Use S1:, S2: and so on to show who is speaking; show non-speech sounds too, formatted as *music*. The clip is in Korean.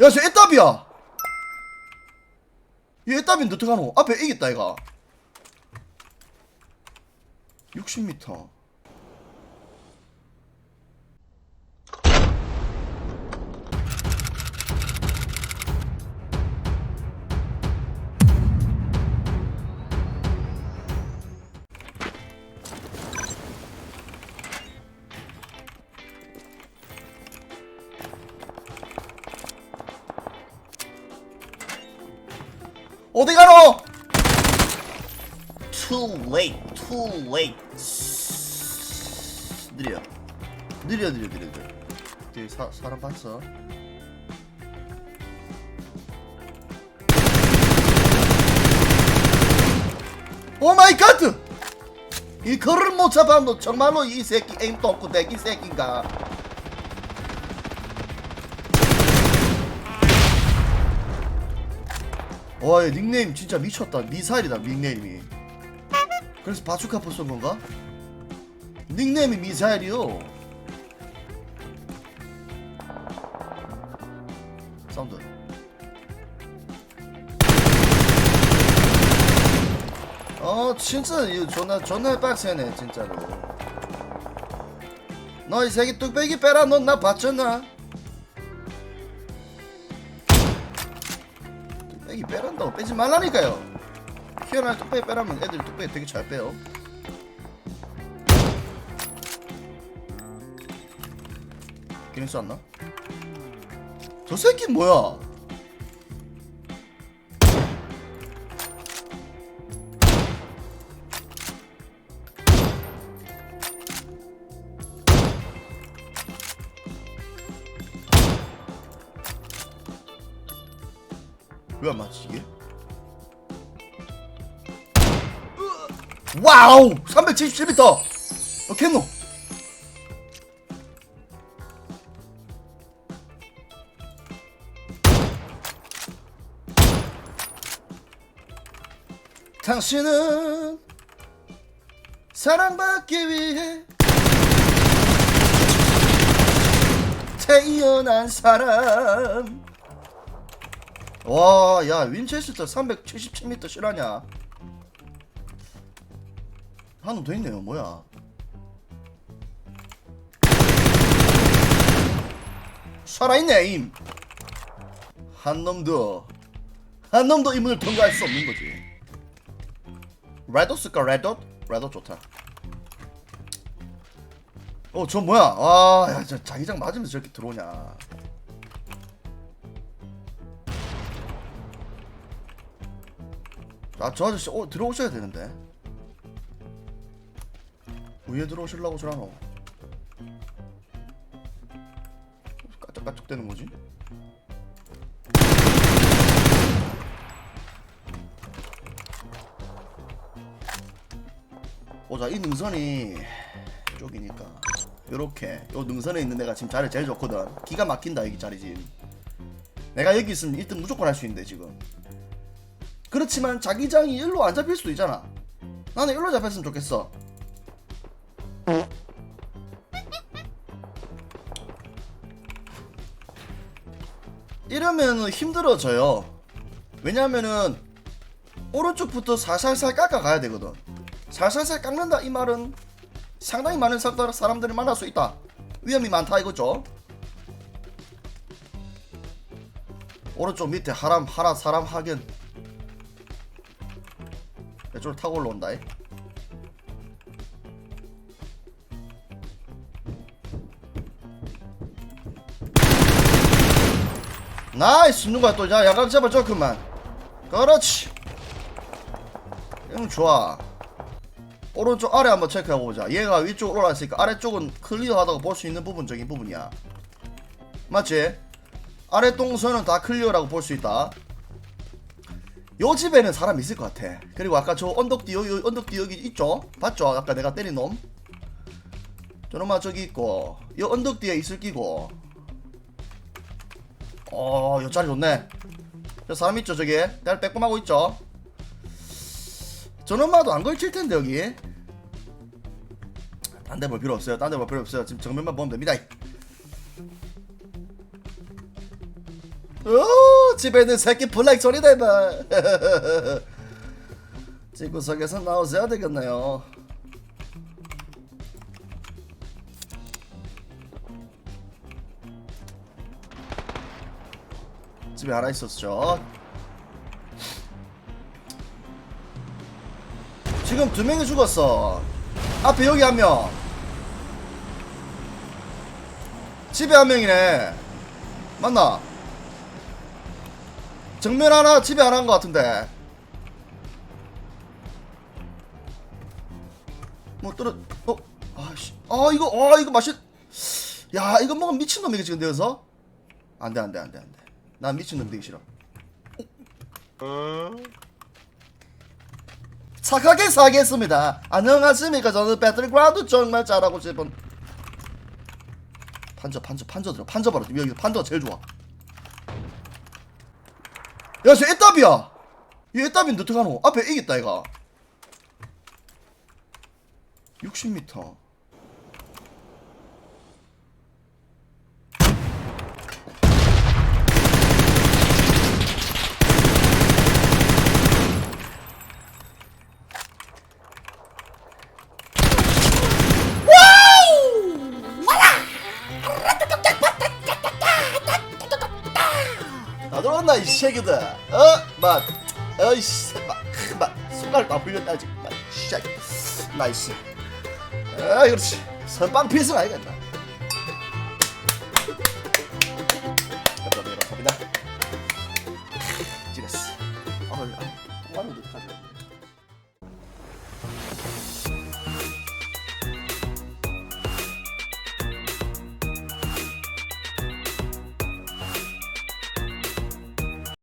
S1: 야 저 애답이야. 얘 애답인데 어떡하노? 앞에 이겼다 얘가. 60m 어디 가노? Too late, too late. 느려, 느려, 느려, 느려, 느려. 뒤에 사 사람 봤어? 오 마이 갓! 이거를 못 잡아 너 정말로 이 새끼 에임 똥꾸 대기 새끼인가? 와, 얘 닉네임 진짜 미쳤다. 미사일이다, 닉네임이. 그래서 바추카포 쏜 건가? 닉네임이 미사일이요. 사운드. 어, 진짜 이거 존나 존나 빡세네, 진짜로. 너 이 새끼 뚝배기 빼라, 너나 봤잖아. 뚝배기 빼란다고 빼지 말라니까요. 희한하게 뚝배기 빼라면 애들이 뚝배기 되게 잘 빼요. 괜히 쐈나? 저 새끼 뭐야? 왜 안 맞지 이게? 와우! 377m 어 캔노! 당신은 사랑받기 위해 태어난 사람 와, 야, 윈체스터 377m 실화냐? 한놈 더 있네요, 뭐야? 살아있네, 임! 한 놈도, 한 놈도 이 문을 통과할 수 없는 거지. 레도스까, 레도? 레도 좋다. 어, 저 뭐야? 아, 야, 저 자기장 맞으면서 저렇게 들어오냐. 아, 저 아저씨 어, 들어오셔야 되는데. 위에 들어오시려고 저라노. 까짝까짝 되는 거지? 보자, 이 능선이 쪽이니까. 요렇게. 요 능선에 있는 데가 지금 자리 제일 좋거든. 기가 막힌다, 여기 자리 지금. 내가 여기 있으면 1등 무조건 할 수 있는데, 지금. 그렇지만 자기장이 일로 안 잡힐 수도 있잖아. 나는 일로 잡혔으면 좋겠어. 이러면 힘들어져요. 왜냐면은 오른쪽부터 살살살 깎아 가야 되거든. 살살살 깎는다 이 말은 상당히 많은 사- 사람들을 만날 수 있다. 위험이 많다 이거죠. 오른쪽 밑에 하람 하라 사람 하견 이쪽으로 타고 올라온다. 이. 나이스 누가 또 야, 야간 잡아줘 그만 그렇지 응 좋아 오른쪽 아래 한번 체크하고 보자 얘가 위쪽으로 올라왔으니까 아래쪽은 클리어하다고 볼 수 있는 부분적인 부분이야 맞지? 아래 동선은 다 클리어라고 볼 수 있다 요 집에는 사람 있을 것 같아. 그리고 아까 저 언덕 뒤 여기 언덕 뒤 여기 있죠? 봤죠? 아까 내가 때린 놈. 저놈아 저기 있고 요 언덕 뒤에 있을 끼고. 어, 요 자리 좋네. 저 사람 있죠 저기? 날 빼꼼하고 있죠? 저놈아도 안 걸칠 텐데 여기. 딴 데 볼 필요 없어요. 딴 데 볼 필요 없어요. 지금 정면만 보면 됩니다. 오 집에 있는 새끼 블랙 소리다 봐 *laughs* 집구석에서 나오셔야 되겠네요. 집에 하나 있었죠. 지금 두 명이 죽었어. 앞에 여기 한 명. 집에 한 명이네. 맞나? 정면 하나 집에 하나 한것 같은데. 뭐 떨어 어? 아씨. 아 이거 아 이거 맛있 야 이거 먹으면 미친놈이겠지 지금 되어서? 안돼 안돼 안돼 안돼. 난 미친놈 되기 싫어. 착하게 살겠습니다. 안녕하십니까. 저는 배틀그라운드 정말 잘하고 싶은 판저 판저 판저 들어. 판저 봐라. 여기 판저가 제일 좋아 야저 애답이야. 얘 애답인데 어떡하노? 앞에 이겼다 얘가. 60m 나 이 새끼들. 어막 어이씨 막막 손가락 다 불렸다 지금 막 시작 나이스 아 그렇지. 선빵 필승 아이가 나? 감사합니다. 지렸어. 아유 아유 또 어떡하지